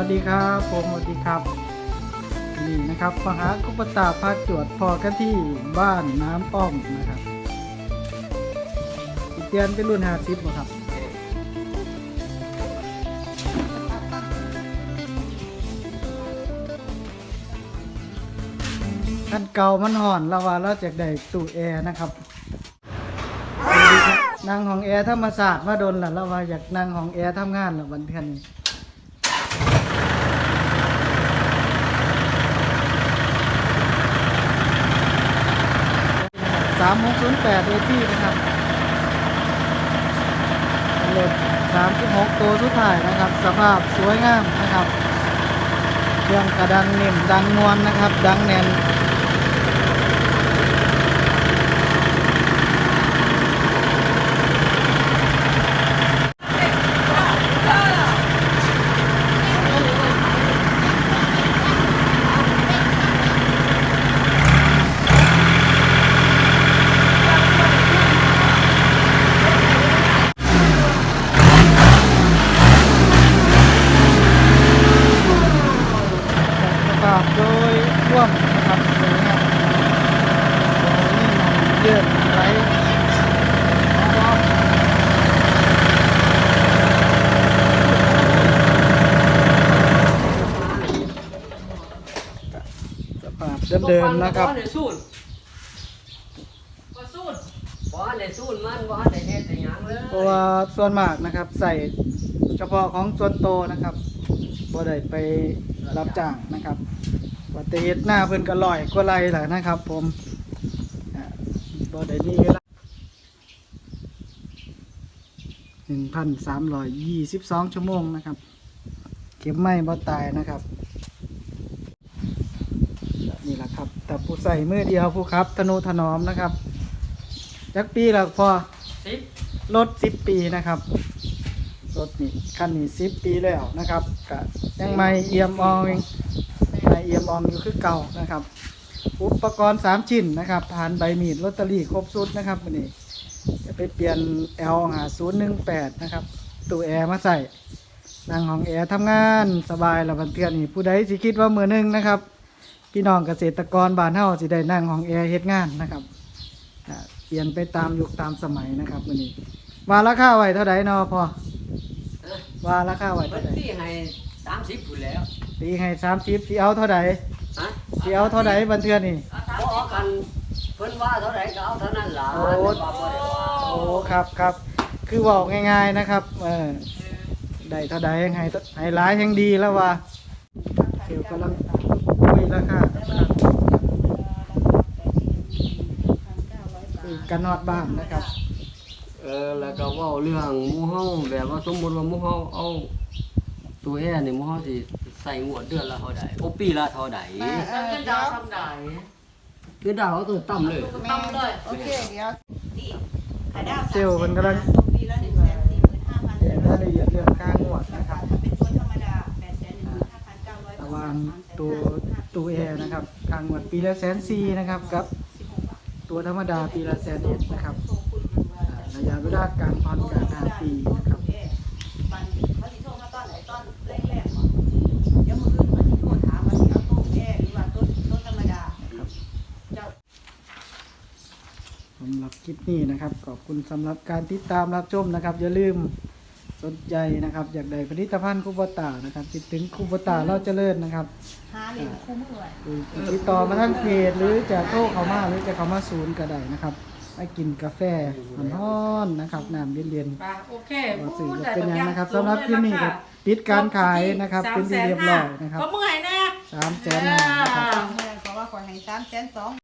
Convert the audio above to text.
วัสดีครับผมสวัสดีครับ นี่นะครับมหากุปตาพาจวดพอกันที่บ้านน้ำป้อมนะครับสิเตียนเป็นรุ่นหาซิบครับคันเก่ามันห่อนเราว่าเราจากได้ตู้แอร์นะครับนั่งของแอร์ธรรมศาสตร์มาโดนล่ะเราว่าอยากนั่งของแอร์ทำงานล่ะวันเทือนนี้ สามหกศูนย์แปดเอที่นะครับรถสามสิบหกตัวสุดท้ายนะครับ สภาพสวยงามนะครับ เครื่องกระดังนิ่มดังนวลนะครับ ดังแน่นสภาพโดยร่วมนะครับสวยงามโอ้นี่มันเลื่อนไหลน้องๆสภาพ เดิมๆนะครับบ่ได้สูนบ่สูนบ่ได้สูนมันบ่ได้เฮ็ดแต่หยังเลยเพราะว่าส่วนมากนะครับ ใส่เฉพาะของส่วนโตนะครับบ่ได้ไปรับจ้างนะครับว่าแต่เฮ็ดหน้าเพิ่นก็ลอยกว่าไรล่ะนะครับ ผมอ่าบ่ได้มีเวลา1,322 ชั่วโมงนะครับ เก็บไม่บ่ตายนะครับนี่แหละ ครับแต่ผู้ใส่มือเดียวผู้ครับธนูถนอมนะครับจักปีแล้วพอสิบรถสิบปีนะครับรถนี่คันนี้สิบปีแล้วนะครับกะยังไม่เอี่ยมอองไม่เอี่ยมอองอยู่คือเก่านะครับ อุปกรณ์สามชิ้นนะครับฐานใบมีดลอตเตอรี่ครบสุดนะครับวันนี้จะไปเปลี่ยน L หาศูนย์หนึ่งแปดนะครับตู้แอร์มาใส่นั่งห้องแอร์ทำงานสบายแล้ววันเทือนนี่ผู้ใดสิคิดว่ามือหนึงนะครับ พี่น้องเกษตรกรบ้านเฮาสิได้นั่งห้องแอร์เฮ็ดงานนะครับอ่าเปลี่ยนไปตามยุคตามสมัยนะครับวันนี้ว่าราคาไว้เท่าไหร่นอพอเอ้อว่าราคาไว้เพิ่เท่านไหร่ตีให้30พุ่นแล้วตีให้สามสิบสีเอาเท่าไหร่ฮะสีเอาเท่าไหร่บันเทือนนี่บ่เอากันเพิ่นว่าเท่าไหร่ก็เอาเท่านั้นล่ะโอ้เพิ่นว่าบ่ได้ว่าโอ้ครับครับคือบอกง่ายๆนะครับ เออได้เท่าใดให้ให้หลายแห่งดีแล้วว่าเกี่ยวกำ ลังคุยราคาครับคือกันนอดบ้านนะครับ เออแล้วก็เว้าเรื่องหมู่เฮาแบบว่าสมมุติว่าหมู่เฮาเอาตัวแอร์นี่หมู่เฮาสิใส่งวดเดือนละเท่าใดโอปีละเท่าใดเออเงินดาวทำได้คือดาวเขาตัวต่ำเลยทำเลยโอเคเดี๋ยวนี่ขายดาวเซลล์มันกำลังส่งปีละหนึ่งแสนสี่หมื่นห้าพันเดี๋ยวรายละเอียดเรื่องค่างวดนะครับถ้าเป็นตัวธรรมดาแปดแสนหนึ่งหมื่นห้าพันเก้าร้อยระหว่างตัว ตัวแอร์นะครับค่างวดปีละแสนสี่นะครับกับสิบหกบาทตัวธรรมดาปีละแสนเอ็ดนะครับอ่าระยะเวลาการผ่อนการห้าปีนะครับบันเขาสิโทรมาตอนไหนตอนแรกๆก่อนเดี๋ยวมืออื่นเขาสิโทรถามว่าสิเอาตู้แอร์หรือว่าตู้ตู้ธรรมดาเจ้าสำหรับคลิปนี้นะครับ ขอบคุณสำหรับการติดตามรับชมนะครับ อย่าลืม สนใจนะครับ อยากได้ผลิตภัณฑ์คูบตานะครับ ติดถึงคูบตาเราเจริญนะครับหาเหรียญคู่มือไว้หรือติดต่อมาทางเพจหรือจะโทรเข้ามาหรือจะเข้ามาศูนย์ก็ได้นะครับไปกินกาแฟร้อนๆนะครับน้ำเย็นๆป่ะโอเคว่าสื่อพูดจะได้เป็นหยังทุกนะครับสูสำหรับคลิปนี้ก็เลยะปิดการขายนะครับสามเป็นที่แสเรียบร้อยนะครับห้าก็เมื่อยแน่สามแสนห้านะครับเพราะว่าขอให้สามแสนสอง